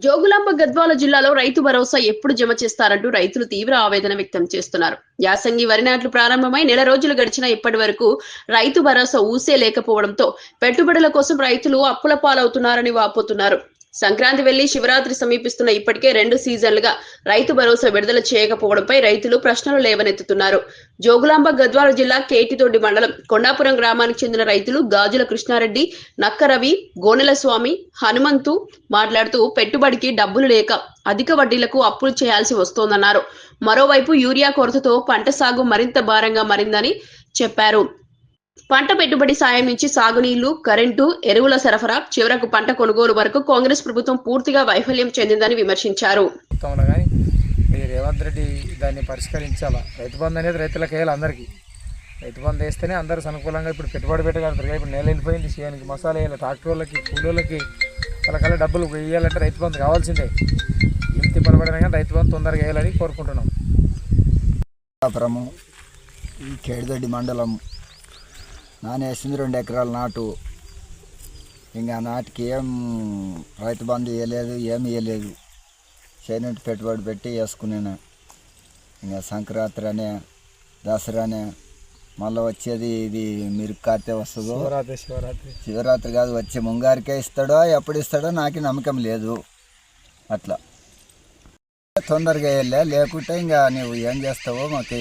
జోగులాంబ గద్వాల జిల్లాలో రైతు భరోసా ఎప్పుడు జమ చేస్తారంటూ రైతులు తీవ్ర ఆవేదన వ్యక్తం చేస్తున్నారు. యాసంగి వరి నాట్లు ప్రారంభమై నెల రోజులు గడిచినా ఇప్పటి వరకు రైతు భరోసా ఊసే లేకపోవడంతో పెట్టుబడుల కోసం రైతులు అప్పుల పాలవుతున్నారని వాపోతున్నారు. సంక్రాంతి వెళ్ళి శివరాత్రి సమీపిస్తున్న ఇప్పటికే రెండు సీజన్లుగా రైతు భరోసా విడుదల చేయకపోవడంపై రైతులు ప్రశ్నలు లేవనెత్తుతున్నారు. జోగులాంబ గద్వాల జిల్లా కేటితోడి మండలం కొండాపురం గ్రామానికి చెందిన రైతులు గాజుల కృష్ణారెడ్డి నక్కరవి గోనెల స్వామి హనుమంతు మాట్లాడుతూ పెట్టుబడికి డబ్బులు లేక అధిక వడ్డీలకు అప్పులు చేయాల్సి వస్తోందన్నారు. మరోవైపు యూరియా కొరతతో పంట సాగు మరింత భారంగా మారిందని చెప్పారు. పంట పెట్టుబడి సాయం నుంచి సాగునీళ్ళు కరెంటు ఎరువుల సరఫరా చివరకు పంట కొనుగోలు వరకు కాంగ్రెస్ ప్రభుత్వం పూర్తిగా వైఫల్యం చెందిందని విమర్శించారు. రేవంత్ రెడ్డి దాన్ని పరిష్కరించాలా? రైతు బంధు అనేది రైతులకు వేయాలి అందరికీ. రైతు బంధు వేస్తేనే అందరూ అనుకూలంగా ఇప్పుడు పెట్టుబడి పెట్టగలుగుతారు. ఇప్పుడు నెల వెళ్ళిపోయింది చేయడానికి మసాలా వేయాలి ట్రాక్టర్ వాళ్ళకి కూలీలకి వాళ్ళకల్లా డబ్బులు వేయాలంటే రైతు బంధు కావాల్సిందే. ఇంత ఇబ్బంది కానీ రైతు బంధు తొందరగా వేయాలని కోరుకుంటున్నాం. ఈ కేడిదొడ్డి మండలం నానేసింది రెండు ఎకరాల నాటు. ఇంకా నాటికి ఏం రైతు బంధు ఇవ్వలేదు ఏమి ఇవ్వలేదు చేనేటి పెట్టుబడి పెట్టి వేసుకున్నాను ఇంకా సంక్రాంతి అనే దసరానే మళ్ళీ వచ్చేది ఇది మీరు కార్తె వస్తుందో శివరాత్రి శివరాత్రి. శివరాత్రి కాదు వచ్చే ముంగారికే ఇస్తాడో ఎప్పుడు ఇస్తాడో నాకు నమ్మకం లేదు. అట్లా. తొందరగా వెళ్ళా లేకుంటే ఇంకా నువ్వు ఏం చేస్తావో మాకు